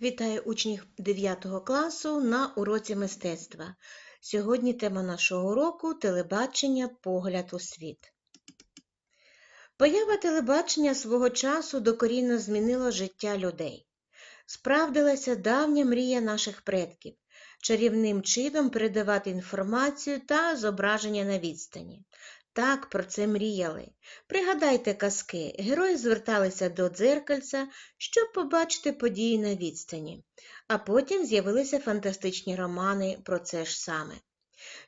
Вітаю учнів 9 класу на уроці мистецтва. Сьогодні тема нашого уроку телебачення погляд у світ. Поява телебачення свого часу докорінно змінила життя людей. Справдилася давня мрія наших предків чарівним чином передавати інформацію та зображення на відстані. Так про це мріяли. Пригадайте казки, герої зверталися до дзеркальця, щоб побачити події на відстані, а потім з'явилися фантастичні романи про це ж саме.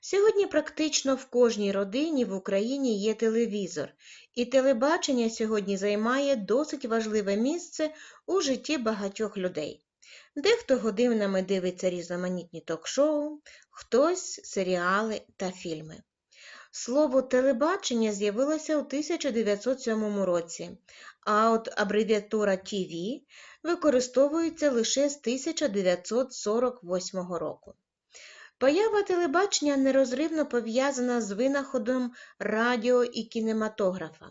Сьогодні практично в кожній родині в Україні є телевізор, і телебачення сьогодні займає досить важливе місце у житті багатьох людей. Дехто годинами дивиться різноманітні ток-шоу, хтось серіали та фільми. Слово телебачення з'явилося у 1907 році, а от абревіатура TV використовується лише з 1948 року. Поява телебачення нерозривно пов'язана з винаходом радіо і кінематографа.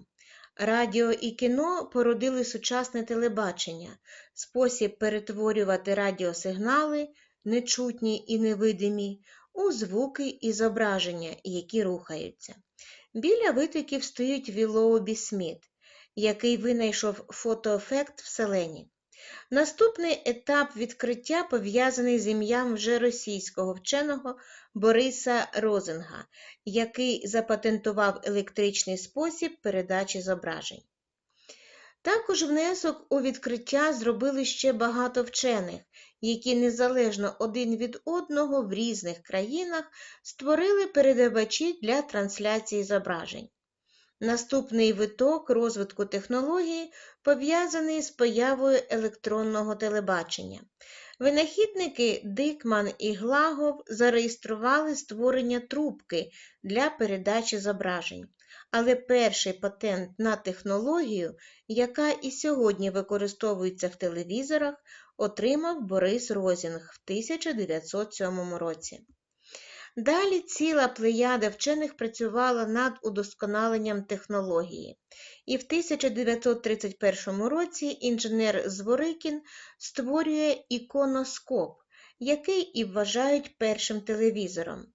Радіо і кіно породили сучасне телебачення, спосіб перетворювати радіосигнали, нечутні і невидимі, у звуки і зображення, які рухаються. Біля витоків стоїть Вілоубі Сміт, який винайшов фотоефект Вселені. Наступний етап відкриття пов'язаний з ім'ям вже російського вченого Бориса Розинга, який запатентував електричний спосіб передачі зображень. Також внесок у відкриття зробили ще багато вчених, які незалежно один від одного в різних країнах створили передавачі для трансляції зображень. Наступний виток розвитку технології пов'язаний з появою електронного телебачення. Винахідники Дикман і Глагов зареєстрували створення трубки для передачі зображень, але перший патент на технологію, яка і сьогодні використовується в телевізорах, отримав Борис Розінг в 1907 році. Далі ціла плеяда вчених працювала над удосконаленням технології, і в 1931 році інженер Зворикін створює іконоскоп, який і вважають першим телевізором.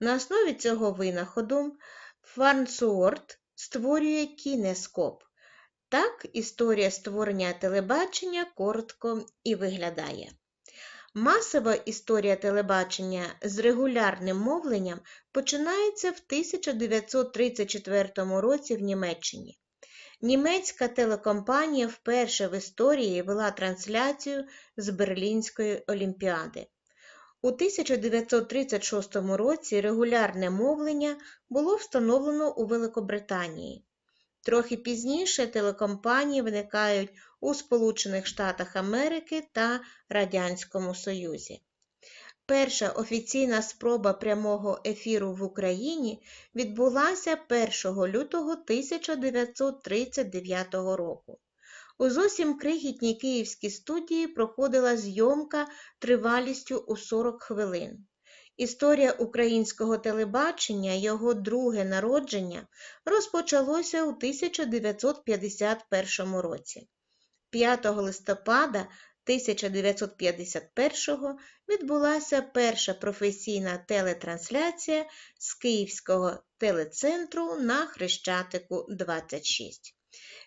На основі цього винаходу Фарнсуорт створює кінескоп. Так історія створення телебачення коротко і виглядає. Масова історія телебачення з регулярним мовленням починається в 1934 році в Німеччині. Німецька телекомпанія вперше в історії вела трансляцію з Берлінської олімпіади. У 1936 році регулярне мовлення було встановлено у Великобританії. Трохи пізніше телекомпанії виникають у Сполучених Штатах Америки та Радянському Союзі. Перша офіційна спроба прямого ефіру в Україні відбулася 1 лютого 1939 року. У зовсім крихітній київській студії проходила зйомка тривалістю у 40 хвилин. Історія українського телебачення, його друге народження, розпочалося у 1951 році. 5 листопада 1951 відбулася перша професійна телетрансляція з Київського телецентру на Хрещатику 26.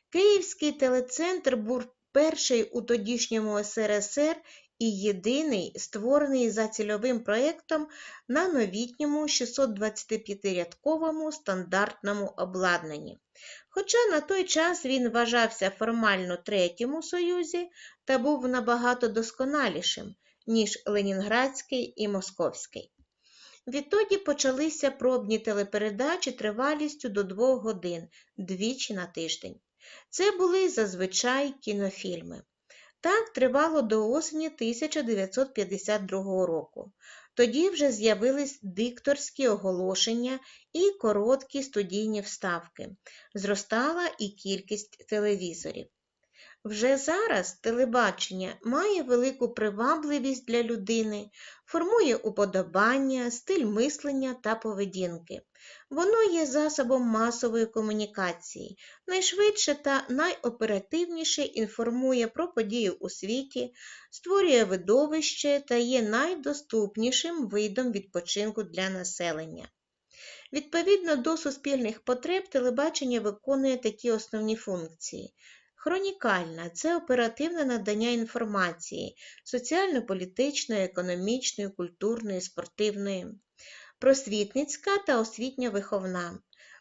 Київський телецентр був перший у тодішньому СРСР і єдиний, створений за цільовим проєктом на новітньому 625-рядковому стандартному обладнанні. Хоча на той час він вважався формально третім у Союзі та був набагато досконалішим, ніж Ленінградський і Московський. Відтоді почалися пробні телепередачі тривалістю до двох годин двічі на тиждень. Це були зазвичай кінофільми. Так тривало до осені 1952 року. Тоді вже з'явились дикторські оголошення і короткі студійні вставки. Зростала і кількість телевізорів. Вже зараз телебачення має велику привабливість для людини, формує уподобання, стиль мислення та поведінки. Воно є засобом масової комунікації, найшвидше та найоперативніше інформує про події у світі, створює видовище та є найдоступнішим видом відпочинку для населення. Відповідно до суспільних потреб, телебачення виконує такі основні функції. Хронікальна це оперативне надання інформації соціально-політичної, економічної, культурної, спортивної, просвітницька та освітньо-виховна,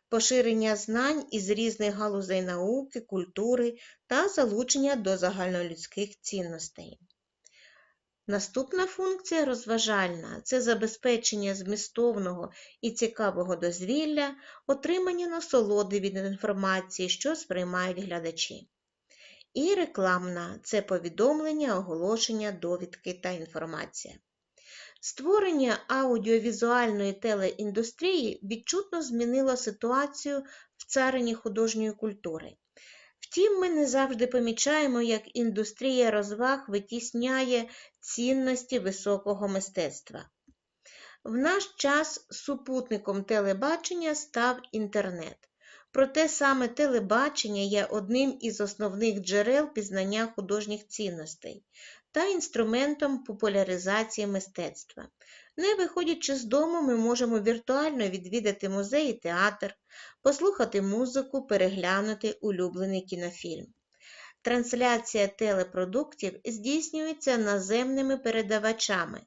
поширення знань із різних галузей науки, культури та залучення до загальнолюдських цінностей. Наступна функція розважальна це забезпечення змістовного і цікавого дозвілля, отримання насолоди від інформації, що сприймають глядачі. І рекламна це повідомлення, оголошення, довідки та інформація. Створення аудіовізуальної телеіндустрії відчутно змінило ситуацію в царині художньої культури. Втім, ми не завжди помічаємо, як індустрія розваг витісняє цінності високого мистецтва. В наш час супутником телебачення став інтернет. Проте саме телебачення є одним із основних джерел пізнання художніх цінностей та інструментом популяризації мистецтва. Не виходячи з дому, ми можемо віртуально відвідати музей і театр, послухати музику, переглянути улюблений кінофільм. Трансляція телепродуктів здійснюється наземними передавачами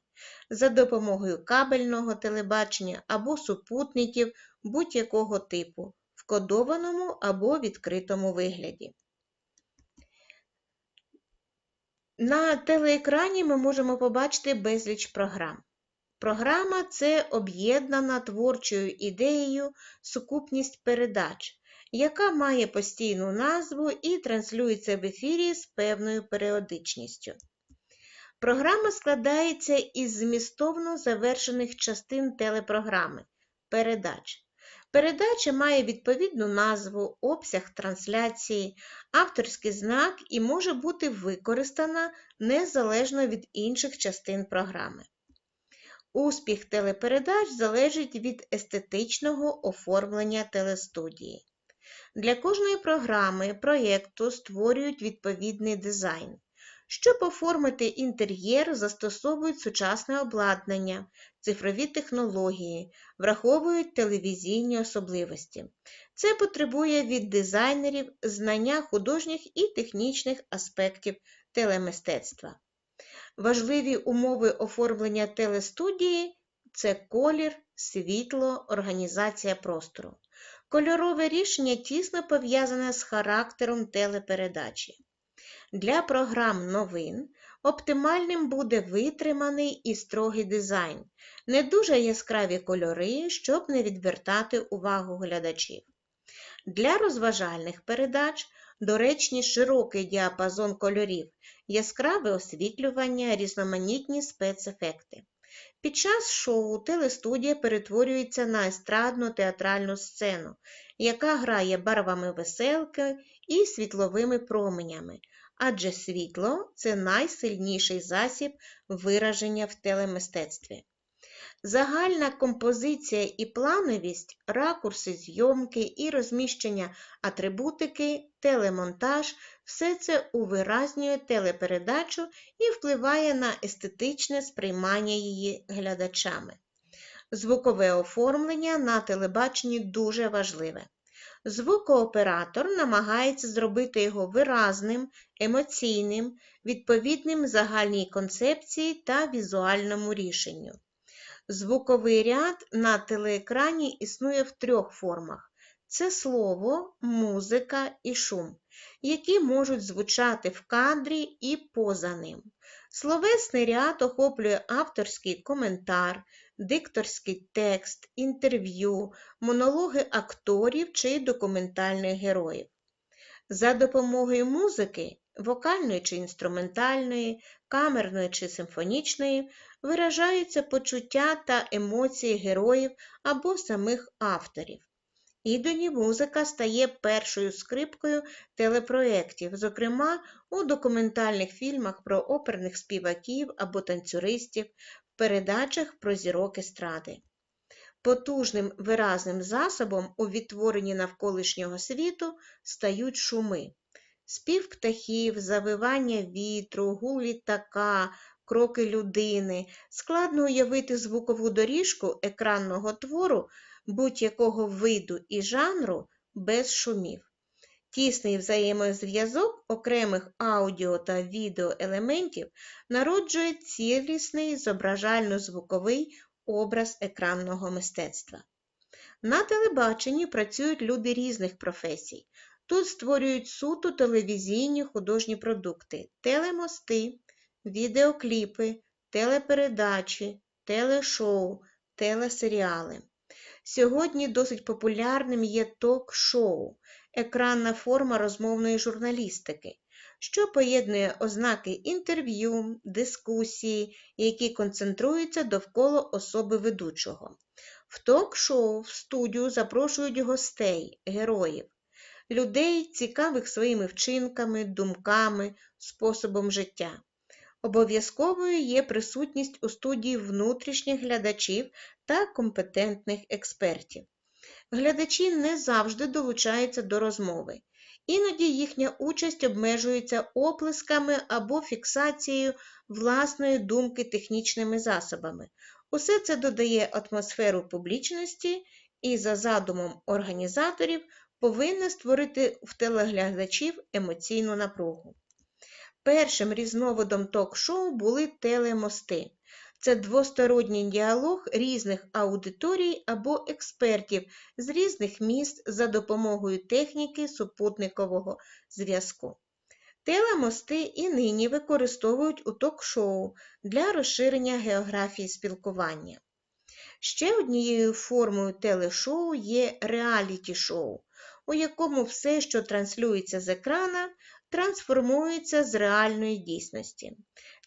за допомогою кабельного телебачення або супутників будь-якого типу в кодованому або відкритому вигляді. На телеекрані ми можемо побачити безліч програм. Програма це об'єднана творчою ідеєю сукупність передач, яка має постійну назву і транслюється в ефірі з певною періодичністю. Програма складається із змістовно завершених частин телепрограми передач. Передача має відповідну назву, обсяг трансляції, авторський знак і може бути використана незалежно від інших частин програми. Успіх телепередач залежить від естетичного оформлення телестудії. Для кожної програми проєкту створюють відповідний дизайн. Щоб оформити інтер'єр, застосовують сучасне обладнання, цифрові технології, враховують телевізійні особливості. Це потребує від дизайнерів знання художніх і технічних аспектів телемистецтва. Важливі умови оформлення телестудії це колір, світло, організація простору. Кольорове рішення тісно пов'язане з характером телепередачі. Для програм новин оптимальним буде витриманий і строгий дизайн, не дуже яскраві кольори, щоб не відвертати увагу глядачів. Для розважальних передач доречні широкий діапазон кольорів, яскраве освітлювання, різноманітні спецефекти. Під час шоу телестудія перетворюється на естрадну театральну сцену, яка грає барвами веселки і світловими променями, адже світло це найсильніший засіб вираження в телемистецтві. Загальна композиція і плановість, ракурси зйомки і розміщення атрибутики, телемонтаж все це увиразнює телепередачу і впливає на естетичне сприймання її глядачами. Звукове оформлення на телебаченні дуже важливе. Звукооператор намагається зробити його виразним, емоційним, відповідним загальній концепції та візуальному рішенню. Звуковий ряд на телеекрані існує в трьох формах: це слово, музика і шум, які можуть звучати в кадрі і поза ним. Словесний ряд охоплює авторський коментар, дикторський текст, інтерв'ю, монологи акторів чи документальних героїв. За допомогою музики, вокальної чи інструментальної, камерної чи симфонічної, виражаються почуття та емоції героїв або самих авторів. Іноді музика стає першою скрипкою телепроєктів, зокрема у документальних фільмах про оперних співаків або танцюристів, в передачах про зірок естради. Потужним виразним засобом у відтворенні навколишнього світу стають шуми. Спів птахів, завивання вітру, гул літака, кроки людини. Складно уявити звукову доріжку екранного твору будь-якого виду і жанру без шумів. Тісний взаємозв'язок окремих аудіо та відеоелементів народжує цілісний зображально-звуковий образ екранного мистецтва. На телебаченні працюють люди різних професій. Тут створюють суто телевізійні художні продукти, телемости, відеокліпи, телепередачі, телешоу, телесеріали. Сьогодні досить популярним є ток-шоу, екранна форма розмовної журналістики, що поєднує ознаки інтерв'ю, дискусії, які концентруються довкола особи ведучого. В ток-шоу в студію запрошують гостей, героїв, людей, цікавих своїми вчинками, думками, способом життя. Обов'язковою є присутність у студії внутрішніх глядачів та компетентних експертів. Глядачі не завжди долучаються до розмови. Іноді їхня участь обмежується оплесками або фіксацією власної думки технічними засобами. Усе це додає атмосферу публічності і, за задумом організаторів, повинна створити в телеглядачів емоційну напругу. Першим різновидом ток-шоу були телемости. Це двосторонній діалог різних аудиторій або експертів з різних міст за допомогою техніки супутникового зв'язку. Телемости і нині використовують у ток-шоу для розширення географії спілкування. Ще однією формою телешоу є реаліті-шоу, у якому все, що транслюється з екрана, трансформується з реальної дійсності.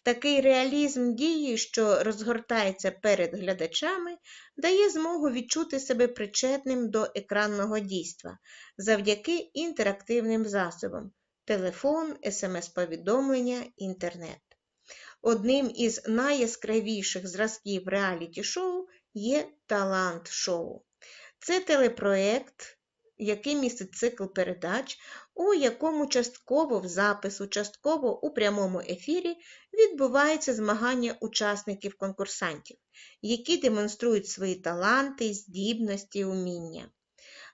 Такий реалізм дії, що розгортається перед глядачами, дає змогу відчути себе причетним до екранного дійства завдяки інтерактивним засобам телефон, смс-повідомлення, інтернет. Одним із найяскравіших зразків реаліті-шоу є талант-шоу. Це телепроект, який містить цикл передач, у якому частково в запису, частково у прямому ефірі відбувається змагання учасників-конкурсантів, які демонструють свої таланти, здібності, уміння.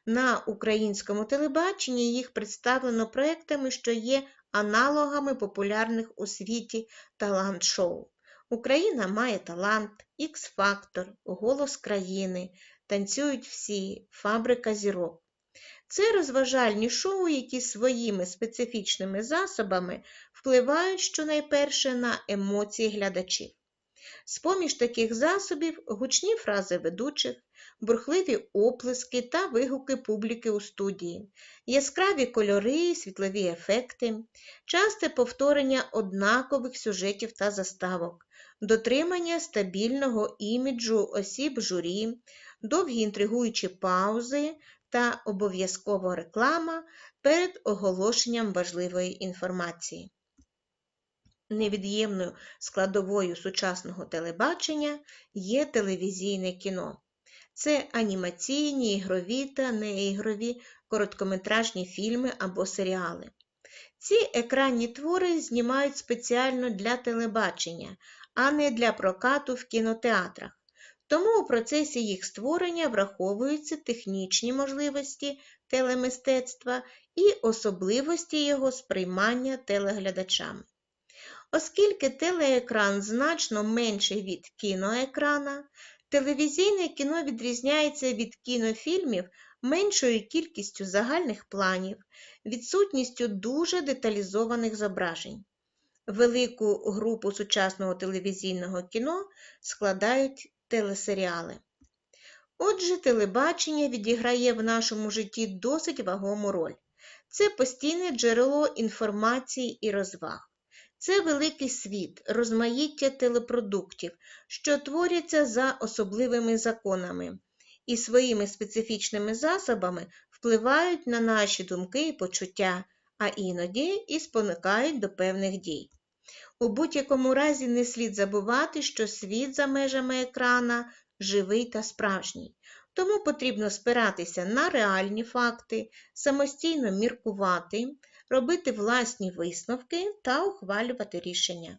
На українському телебаченні їх представлено проектами, що є аналогами популярних у світі талант-шоу. Україна має талант, Ікс-фактор, Голос країни, танцюють всі, фабрика зірок. Це розважальні шоу, які своїми специфічними засобами впливають щонайперше на емоції глядачів. З-поміж таких засобів гучні фрази ведучих, бурхливі оплески та вигуки публіки у студії, яскраві кольори, світлові ефекти, часте повторення однакових сюжетів та заставок, дотримання стабільного іміджу осіб журі, довгі інтригуючі паузи та обов'язкова реклама перед оголошенням важливої інформації. Невід'ємною складовою сучасного телебачення є телевізійне кіно. Це анімаційні, ігрові та неігрові короткометражні фільми або серіали. Ці екранні твори знімають спеціально для телебачення, а не для прокату в кінотеатрах. Тому у процесі їх створення враховуються технічні можливості телемистецтва і особливості його сприймання телеглядачами. Оскільки телеекран значно менший від кіноекрана, телевізійне кіно відрізняється від кінофільмів меншою кількістю загальних планів, відсутністю дуже деталізованих зображень. Велику групу сучасного телевізійного кіно складають телесеріали. Отже, телебачення відіграє в нашому житті досить вагому роль. Це постійне джерело інформації і розваг. Це великий світ, розмаїття телепродуктів, що творяться за особливими законами, і своїми специфічними засобами впливають на наші думки і почуття, а іноді і спонукають до певних дій. У будь-якому разі не слід забувати, що світ за межами екрана живий та справжній, тому потрібно спиратися на реальні факти, самостійно міркувати, робити власні висновки та ухвалювати рішення.